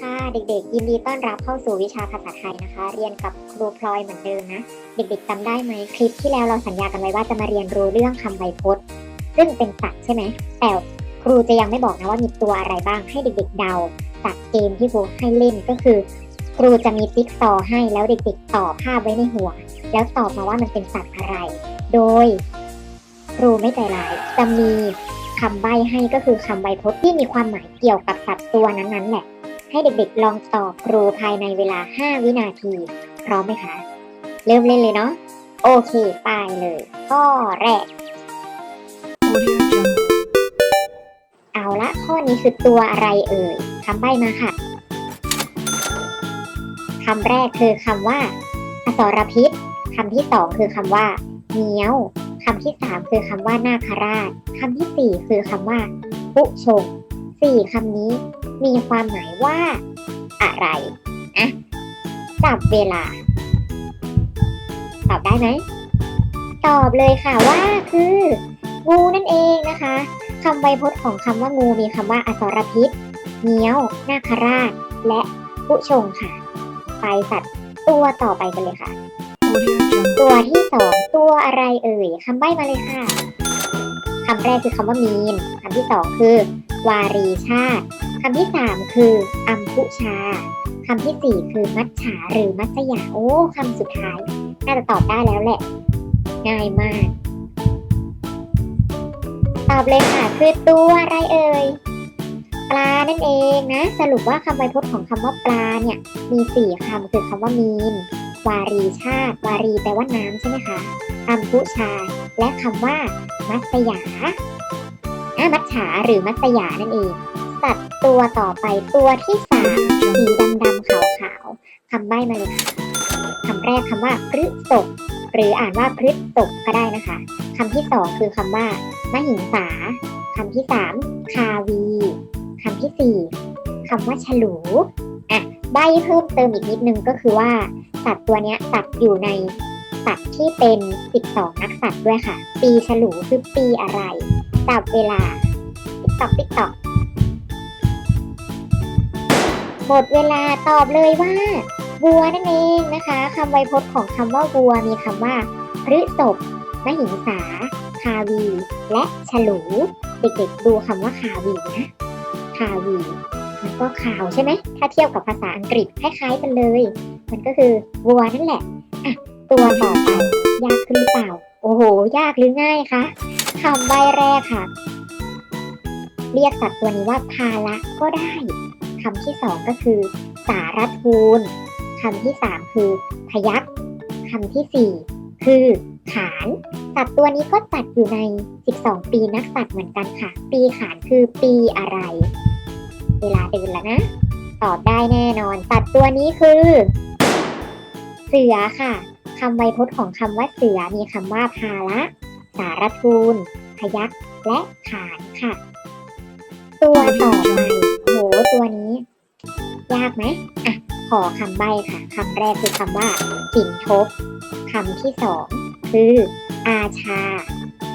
ค่ะ เด็กๆ ยินดีต้อนรับเข้าสู่วิชาภาษาไทยนะคะ เรียนกับครูพลอยเหมือนเดิมนะ เด็กๆจำได้ไหมคลิปที่แล้วเราสัญญากันไว้ว่าจะมาเรียนรู้เรื่องคำไวยพจน์ ซึ่งเป็นสัตว์ใช่ไหมแต่ครูจะยังไม่บอกนะว่ามีตัวอะไรบ้างให้เด็กๆ เดาจากเกมที่ครูให้เล่นก็คือ ครูจะมีติ๊กซอให้แล้วเด็กๆ ต่อภาพไว้ในหัว แล้วตอบมาว่ามันเป็นสัตว์อะไร โดย ครูไม่ใจร้ายจะมีคำใบ้ให้ก็คือคำไวยพจน์ที่มีความหมายเกี่ยวกับสัตว์ตัวนั้นๆแหละ ให้เด็กๆลองตอบครูภายในเวลา 5 วินาที พร้อมไหมคะ เริ่มเล่นเลยเนาะโอเคไปเลย ข้อแรก เอาละข้อนี้คือตัวอะไรเอ่ยคำใบ้มาค่ะคำแรกคือคำว่า อสรพิษคำที่สองคือคำว่าเงี้ยวคำที่สามคือคำว่านาคราชคำที่สี่คือคำว่าปุชงสี่คำนี้ มีความหมายว่า อะไรอะจับเวลา ตอบได้ไหม ตอบเลยค่ะว่าคือ งูนั่นเองนะคะคำไวยพจน์ของคำว่างูมีคำว่าอสรพิษเงี้ยวนาคราช และผู้ชงค่ะ ไปสัตว์ตัวต่อไปกันเลยค่ะ ตัวที่สองตัวอะไรเอ่ยคำใบ้มาเลยค่ะคำแรกคือคำว่ามีนคำที่สองคือ วารีชาติ คำที่สามคืออัมพุชาคำที่สี่คือมัจฉาหรือมัจจยาโอ้คำสุดท้าย น่าจะตอบได้แล้วแหละ ง่ายมาก ตอบเลยค่ะคือตัวอะไรเอ่ยปลานั่นเองนะ สรุปว่าคำไวยพจน์ของคำว่าปลาเนี่ย มีสี่คำคือคำว่ามีน วารีชาติ วารีแปลว่าน้ำใช่ไหมคะอัมพุชา และคำว่า มัตยาอะมัจฉาหรือมัตยานั่นเอง สัตว์ตัวต่อไปตัวที่สามสี Jungle. ดำๆขาวคำใบ้มาเลยค่ะคำแรกคำว่าพฤศกหรืออ่านว่าพฤศกก็ได้นะคะคำที่สองคือคำว่ามหิงสาคำที่สามคาวีคำที่สี่คำว่าฉลูอะใบเพิ่มเติมอีกนิดนึงก็คือว่า สัตว์ตัวเนี้ยสัตว์อยู่ในสัตว์ที่เป็น 12 นักสัตว์ด้วยค่ะ ปีฉลูคือปีอะไรจับเวลาติ๊กตอกติ๊กตอก หมดเวลาตอบเลยว่าวัวนั่นเองนะคะคำไวยพจน์ของคำว่าวัวมีคำว่าพฤศพมหิงสา คาวี และฉลู เด็กๆดูคำว่าคาวีนะ คาวี มันก็ขาวใช่ไหม ถ้าเทียบกับภาษาอังกฤษคล้ายๆกันเลย มันก็คือวัวนั่นแหละ อะ ตัวต่อไปยากขึ้นหรือเปล่า โอ้โห ยากหรือง่ายคะคำใบแรกค่ะ เรียกสัตว์ตัวนี้ว่าพาละก็ได้ คำที่สองก็คือ สารทูลคำที่สามคือ พยักคำที่สี่คือขานสัตว์ตัวนี้ก็จัดอยู่ใน 12 ปีนักสัตว์เหมือนกันค่ะ ปีขานคือปีอะไร เวลาเดินแล้วนะ ตอบได้แน่นอน สัตว์ตัวนี้คือ เสือค่ะคำไวยพจน์ของคำว่าเสือมีคำว่าพาละสารทูล พยักและขานค่ะ ตัวต่อไป ตัวนี้ ยากไหมอะขอคำใบ้ค่ะคำแรกคือคำว่าสินทบคำที่สองคือ อาชา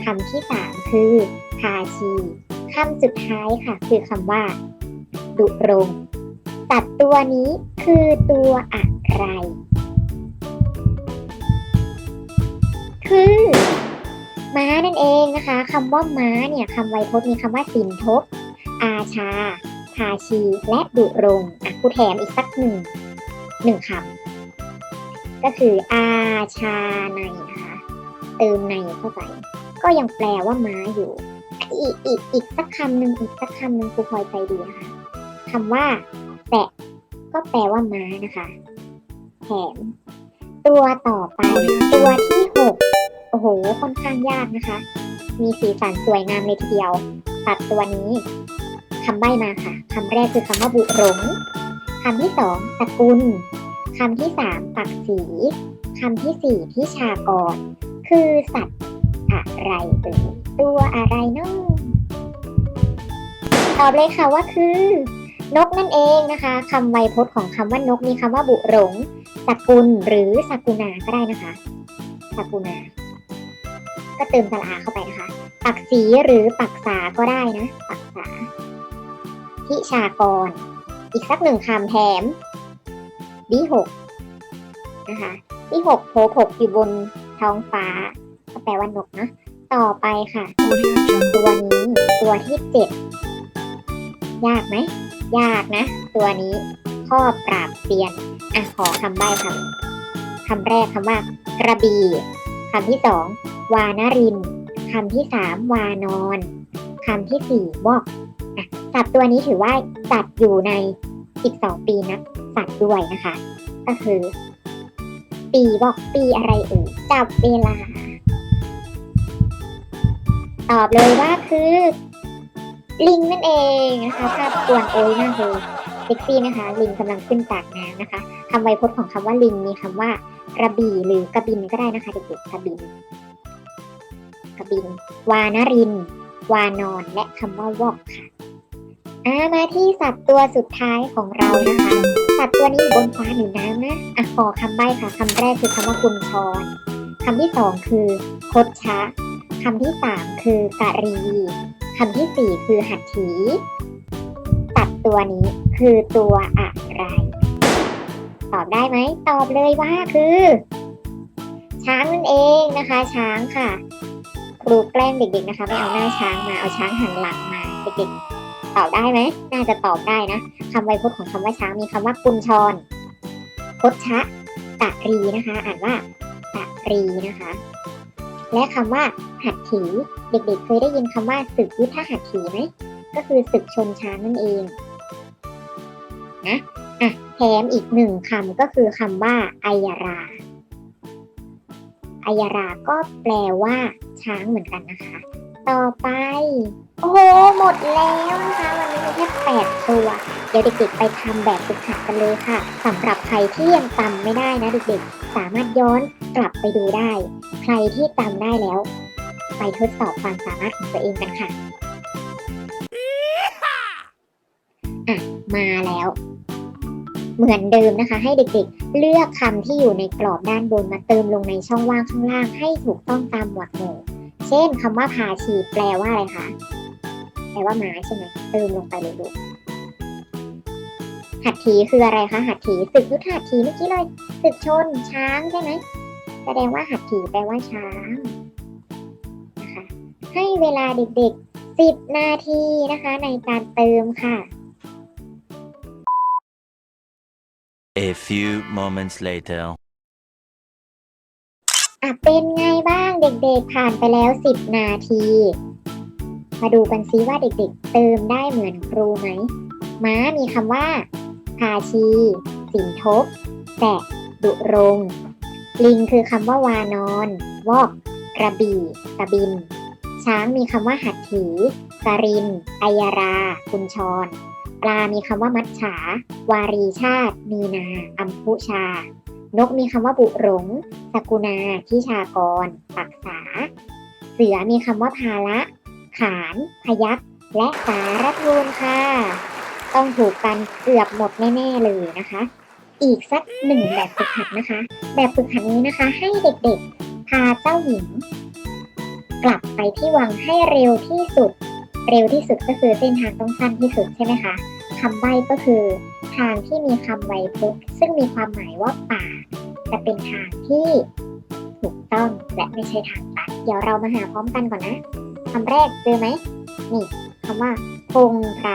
คำที่สามคือพาชีคำสุดท้ายค่ะ คือคำว่า ดุรงค์สัตว์ตัวนี้คือตัวอะไร คือม้านั่นเองนะคะคำว่าม้าเนี่ยคำไวยพจน์มีคำว่าสินทบอาชา พาชี และดุรงอะครูแถมอีกสักหนึ่งหนึ่งคำก็คืออาชาในนะคะเติมในเข้าไป ก็ยังแปลว่าม้าอยู่ อีกอีกอีกสักคำหนึ่งอีกสักคำหนึ่งครูพลอยใจดีนะคะคำว่าแปะก็แปลว่าม้านะคะแถมตัวต่อไป ตัวที่หกโอ้โหค่อนข้างยากนะคะ มีสีสันสวยงามเลยทีเดียวตัดตัวนี้ คำใบ้มาค่ะคำแรกคือคำว่าบุรงคำที่สองสกุลคำที่สามปักสีคำที่สี่พิชากร คือสัตว์อะไรเอ่ยตัวอะไรเนาะตอบเลยค่ะว่าคือ นกนั่นเองนะคะคำไวยพจน์ของคำว่านกมีคำว่าบุรงสกุลหรือสกุณาก็ได้นะคะสกุณาก็เติมสระอาเข้าไปนะคะ ปักสีหรือปักษาก็ได้นะ ปักษา พิชากร อีกสักหนึ่งคำแถมดีหกนะคะดีหกโผผกอยู่บนท้องฟ้า ก็แปลว่านกเนอะต่อไปค่ะ ตัวนี้ตัวที่เจ็ดยากไหม ยากนะ ตัวนี้ข้อปราบเซียน อะ ขอคำใบ้ค่ะคำแรกคำว่ากระบี่คำที่สองวานรินคำที่สามวานอนคำที่สี่วอก สัตว์ตัวนี้ถือว่าจัดอยู่ใน 12 ปีนักสัตว์ด้วยนะคะ ก็คือ ปีวอกปีอะไรเอ่ยจับเวลา ตอบเลยว่าคือ ลิงนั่นเองนะคะภาพกวนโอยมากเลยเซ็กซี่นะคะ ลิงกำลังขึ้นจากน้ำนะคะคำไวยพจน์ของคำว่าลิงมีคำว่ากระบี่หรือกระบินก็ได้นะคะเด็กๆกระบินกระบิน วานริน วานอน และคำว่าวอกค่ะ อ่ามาที่สัตว์ตัวสุดท้ายของเรานะคะ สัตว์ตัวนี้อยู่บนฟ้าหรือน้ำนะอะขอคำใบ้ค่ะคำแรกคือคำว่ากุญชรคำที่สองคือคดชะคำที่สามคือกะรีคำที่สี่คือหัตถีสัตว์ตัวนี้คือตัวอะไร ตอบได้ไหม ตอบเลยว่าคือ ช้างนั่นเองนะคะ ช้างค่ะครูแกล้งเด็กๆนะคะ ไม่เอาหน้าช้างมาเอาช้างหันหลังมาเด็กๆ ตอบได้ไหมน่าจะตอบได้นะคำไวยพจน์ของคำว่าช้างมีคำว่ากุญชรคดชะตะรีนะคะ อ่านว่าตะรีนะคะ และคำว่า หัตถีเด็กๆเคยได้ยินคำว่าศึกยุทธหัตถีไหมก็คือศึกชนช้างนั่นเองนะอะแถมอีกหนึ่งคำก็คือคำว่าอัยราอัยราก็แปลว่าช้างเหมือนกันนะคะ ต่อไป โอ้โห หมดแล้วนะคะ วันนี้มีแค่แปดตัว เดี๋ยวเด็กๆไปทำแบบฝึกหัดกันเลยค่ะสำหรับใครที่ยังจำไม่ได้นะเด็กๆ สามารถย้อนกลับไปดูได้ ใครที่จำได้แล้ว ไปทดสอบความสามารถของตัวเองกันค่ะอะ มาแล้ว เหมือนเดิมนะคะ ให้เด็กๆ เลือกคำที่อยู่ในกรอบด้านบนมาเติมลงในช่องว่างข้างล่างให้ถูกต้องตามหมวดหมู่ เช่นคำว่าพาชีแปลว่าอะไรคะ แปลว่าม้าใช่ไหมเติมลงไปเลยลูกหัตถีคืออะไรคะหัตถีศึกยุทธหัตถีเมื่อกี้เลยศึกชนช้างใช่ไหมแสดงว่าหัตถีแปลว่าช้างนะคะให้เวลาเด็กๆ10นาทีนะคะ ในการเติมค่ะ A few moments later. อะเป็นไงบ้างเด็กๆผ่านไปแล้ว 10 นาที มาดูกันซิว่าเด็กๆ เติมได้เหมือนครูไหม ม้ามีคำว่าพาชี สินทบแสะดุรง ลิงคือคำว่าวานอน วอก กระบี่ กระบิน ช้างมีคำว่าหัตถีการินอัยรากุญชร ปลามีคำว่ามัจฉา วารีชาติ มีนา อัมพุชา นกมีคำว่าบุหลงสกุณาทิชากร ปักษา เสือมีคำว่าภาละ ขาน พยักและสารทูลค่ะ ต้องถูกกันเกือบหมดแน่ๆเลยนะคะ อีกสักหนึ่งแบบฝึกหัดนะคะ แบบฝึกหัดนี้นะคะ ให้เด็กๆ พาเจ้าหญิง กลับไปที่วังให้เร็วที่สุด เร็วที่สุดก็คือเส้นทางต้องสั้นที่สุดใช่ไหมคะคำใบ้ก็คือ ทางที่มีคำไวพจน์ซึ่งมีความหมายว่าป่า จะเป็นทางที่ถูกต้องและไม่ใช่ทางตัด เดี๋ยวเรามาหาพร้อมกันก่อนนะ คำแรกเจอไหมนี่คำว่าพงไพร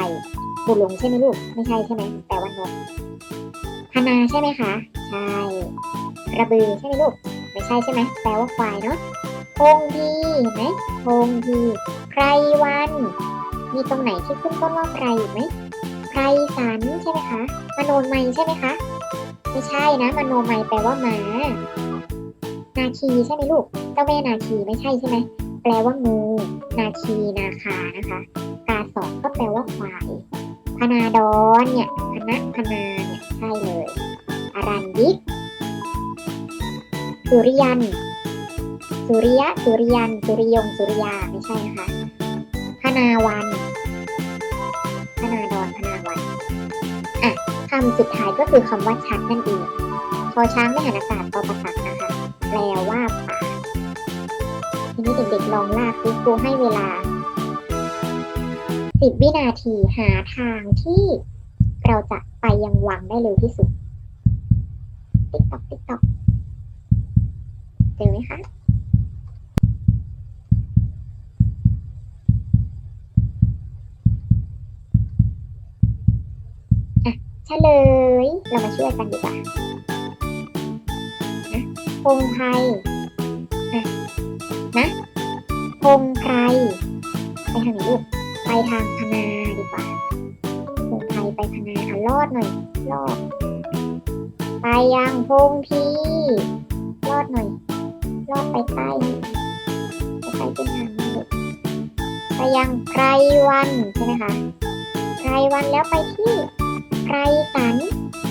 บุหลงใช่ไหมลูก ไม่ใช่ใช่ไหมแปลว่านกพนาใช่ไหมคะ ใช่กระบือใช่ไหมลูก ไม่ใช่ใช่ไหมแปลว่าควายเนาะพงพีเห็นไหมพงพีไพรวัน มีตรงไหนที่ขึ้นต้นว่าไพรอีกไหมไพรสันใช่ไหมคะมโนไมยใช่ไหมคะ ไม่ใช่นะมโนไมยแปลว่าหมานาคีใช่ไหมลูกเจ้าแม่นาคีไม่ใช่ใช่ไหม แปลว่างูนาคีนาคานะคะกาสองก็แปลว่าควายพนาดอนเนี่ยพนะพนาเนี่ยใช่เลยอารันยิกสุริยัน สุริยะสุริยัน สุริยง สุริยาไม่ใช่นะคะพนาวันพนาดอนพนาวันอะคำสุดท้ายก็คือคำว่าชัดนั่นเองพอช้างไม่หันอากาศตอประตักนะคะ แปลว่าป่า นี้เด็กๆลองลากซิครูให้เวลา 10 วินาทีหาทางที่เราจะไปยังวังได้เร็วที่สุด ติ๊กตอกติ๊กตอกเจอไหมคะอะเฉลย เรามาช่วยกันดีกว่านะพงไพรอะ นะพงไพรไปทางไหนลูกไปทางพนาดีกว่าพงไพรไปพนาอะลอดหน่อยลอด ไปยังพงพีลอดหน่อยลอดไปใต้ไปใต้เส้นทางลูกไปยังไพรวันใช่ไหมคะไพรวันแล้วไปที่ไพรสัน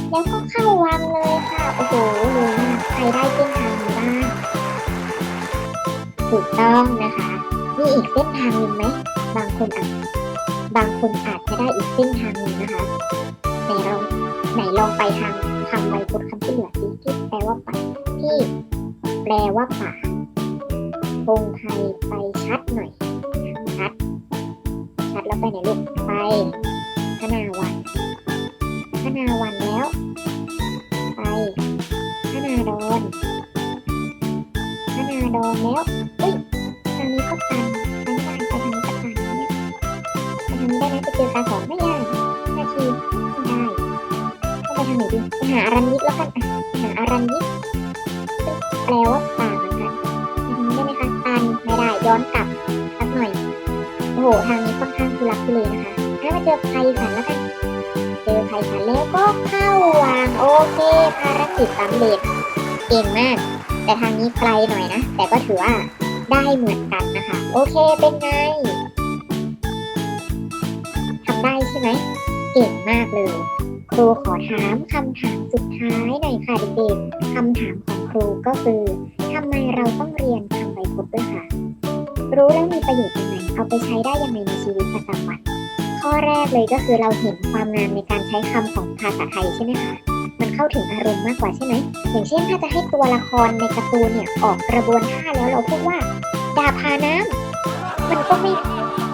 แล้วก็เข้าวังเลยค่ะ โอ้โหเลยมากใครได้เส้นทางบ้าง ถูกต้องนะคะ มีอีกเส้นทางหนึ่งไหม บางคนอาจบางคนอาจจะได้อีกเส้นทางหนึ่งนะคะไหนเราไหนลองไปทางคำไวยพจน์คำที่เหลือสิที่แปลว่าป่าที่แปลว่าป่าพงไทยไปชัดหน่อย ชัด ชัดแล้วไปไหนลูก ไปพนาวันพนาวันแล้ว ไปพนาดอนพนาดอนแล้ว ไปไม่ได้ไปทางนี้ก็ตันนะเนี่ยไปทางนี้ได้ไหมไปเจอกาสองไม่ได้นาทีไม่ได้ต้องไปทางไหนดีไปหาอารันยิกแล้วกันหาอารันยิกซึ่งแปลว่าป่าเหมือนกันไปทางนี้ได้ไหมคะตันไม่ได้ย้อนกลับสักหน่อยโอ้โหทางนี้ค่อนข้างทุลักทุเลนะคะให้มาเจอไพสันแล้วกันเจอไพสันแล้วก็เข้าวางโอเคภารกิจสำเร็จเก่งมาก แต่ทางนี้ไกลหน่อยนะ แต่ก็ถือว่า ได้เหมือนกันนะคะ โอเคเป็นไงทำได้ใช่ไหมเก่งมากเลย ครูขอถามคำถามสุดท้ายหน่อยค่ะเด็กๆคำถามของครูก็คือทำไมเราต้องเรียนคำไวยพจน์ด้วยค่ะ รู้แล้วมีประโยชน์ยังไงเอาไปใช้ได้ยังไงในชีวิตประจำวันข้อแรกเลยก็คือเราเห็นความงามในการใช้คำของภาษาไทยใช่ไหมคะ มันเข้าถึงอารมณ์มากกว่าใช่ไหม อย่างเช่นถ้าจะให้ตัวละครในการ์ตูนเนี่ยออกกระบวนท่าแล้วเราพูดว่าดาพาน้ำมันก็ไม่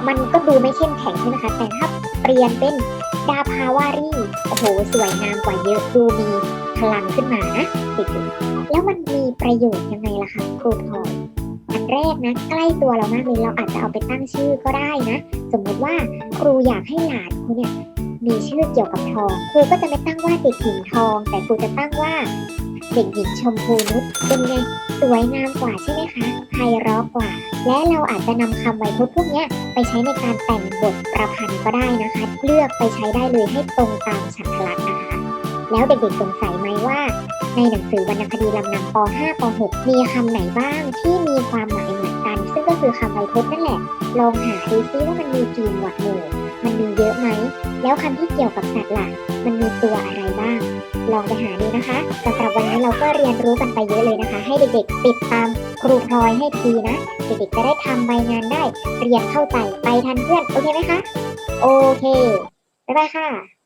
มันก็ดูไม่เข้มแข็งใช่ไหมคะ แต่ถ้าเปลี่ยนเป็นดาพาวารีโอ้โห สวยงามกว่าเยอะดูมีพลังขึ้นมานะเด็กๆแล้วมันมีประโยชน์ยังไงล่ะคะครูพลอยอันแรกนะ ใกล้ตัวเรามากเลยเราอาจจะเอาไปตั้งชื่อก็ได้นะ สมมติว่าครูอยากให้หลานครูเนี่ย มีชื่อเกี่ยวกับทองครูก็จะไม่ตั้งว่าเด็กหญิงทอง แต่ครูจะตั้งว่า เด็กหญิงชมพูนุชเป็นไงสวยงามกว่าใช่ไหมคะไพเราะกว่า และเราอาจจะนำคำไวยพจน์พวกเนี้ยไปใช้ในการแต่งบทประพันธ์ก็ได้นะคะ เลือกไปใช้ได้เลยให้ตรงตามฉันทลักษณ์นะคะ แล้วเด็กๆสงสัยไหมว่า ในหนังสือวรรณคดีลำนำป .5 ป .6 มีคำไหนบ้างที่มีความหมายเหมือนกัน คือคำไวยพจน์นั่นแหละ ลองหาดูซิว่ามันมีกี่หมวดหมู่มันมีเยอะไหม แล้วคำที่เกี่ยวกับสัตว์ล่ะ มันมีตัวอะไรบ้าง ลองไปหาดูนะคะสำหรับวันนี้เราก็เรียนรู้กันไปเยอะเลยนะคะ ให้เด็กๆ ติดตามครูพลอยให้ทีนะ เด็กๆจะได้ทำใบงานได้ เรียนเข้าใจ ไปทันเพื่อน โอเคไหมคะ โอเค บ๊ายบายค่ะ